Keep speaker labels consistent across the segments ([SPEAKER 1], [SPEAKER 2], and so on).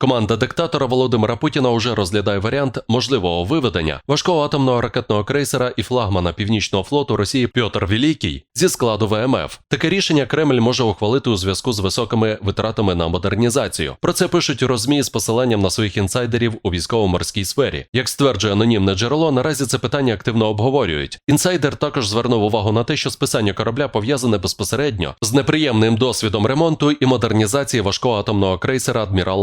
[SPEAKER 1] Команда диктатора Володимира Путіна уже розглядає варіант можливого виведення важкого атомного ракетного крейсера і флагмана Північного флоту Росії Пьотр Великий зі складу ВМФ. Таке рішення Кремль може ухвалити у зв'язку з високими витратами на модернізацію. Про це пишуть розмі з посиланням на своїх інсайдерів у військово-морській сфері. Як стверджує анонімне джерело, наразі це питання активно обговорюють. Інсайдер також звернув увагу на те, що списання корабля пов'язане безпосередньо з неприємним досвідом ремонту і модернізації важкого атомного крейсера Адмірал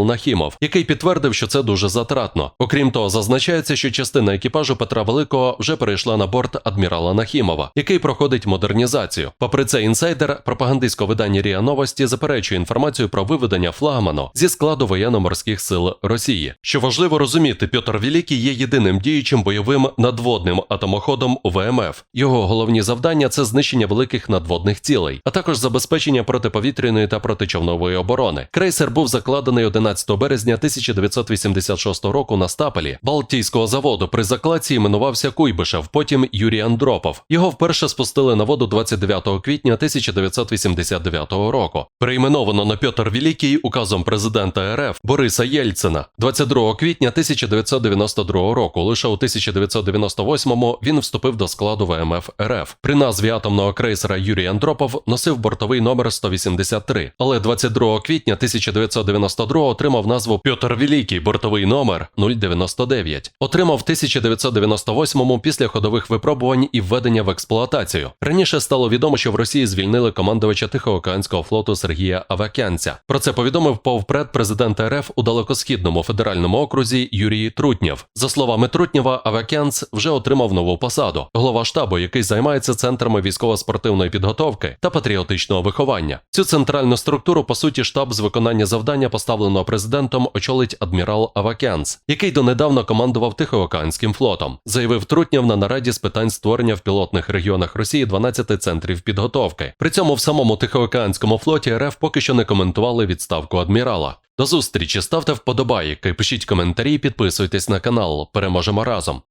[SPEAKER 1] Нахімов, який підтвердив, що це дуже затратно. Окрім того, зазначається, що частина екіпажу Петра Великого вже перейшла на борт адмірала Нахімова, який проходить модернізацію. Попри це, інсайдер пропагандистського видання Ріа Новості заперечує інформацію про виведення флагману зі складу воєнно-морських сил Росії. Що важливо розуміти, Петр Великий є єдиним діючим бойовим надводним атомоходом ВМФ. Його головні завдання це знищення великих надводних цілей, а також забезпечення протиповітряної та протичовнової оборони. Крейсер був закладений 11 березня 1986 року на стапелі Балтійського заводу. При закладці іменувався Куйбишев, потім Юрій Андропов. Його вперше спустили на воду 29 квітня 1989 року. Перейменовано на Петр Великий указом президента РФ Бориса Єльцина 22 квітня 1992 року. Лише у 1998-му він вступив до складу ВМФ РФ. При назві атомного крейсера Юрій Андропов носив бортовий номер 183, але 22 квітня 1992 отримав назву Петр Великий, бортовий номер 099. Отримав в 1998-му після ходових випробувань і введення в експлуатацію. Раніше стало відомо, що в Росії звільнили командувача Тихоокеанського флоту Сергія Авакянця. Про це повідомив повпред президента РФ у далекосхідному федеральному окрузі Юрій Трутнєв. За словами Трутнєва, Авакянц вже отримав нову посаду голова штабу, який займається центрами військово-спортивної підготовки та патріотичного виховання. Цю центральну структуру, по суті, штаб з виконання завдання, поставленого президентом, очолить адмірал Авакянс, який донедавна командував Тихоокеанським флотом. Заявив Трутнєв на нараді з питань створення в пілотних регіонах Росії 12 центрів підготовки. При цьому в самому Тихоокеанському флоті РФ поки що не коментували відставку адмірала. До зустрічі ставте вподобайки, пишіть коментарі, підписуйтесь на канал. Переможемо разом.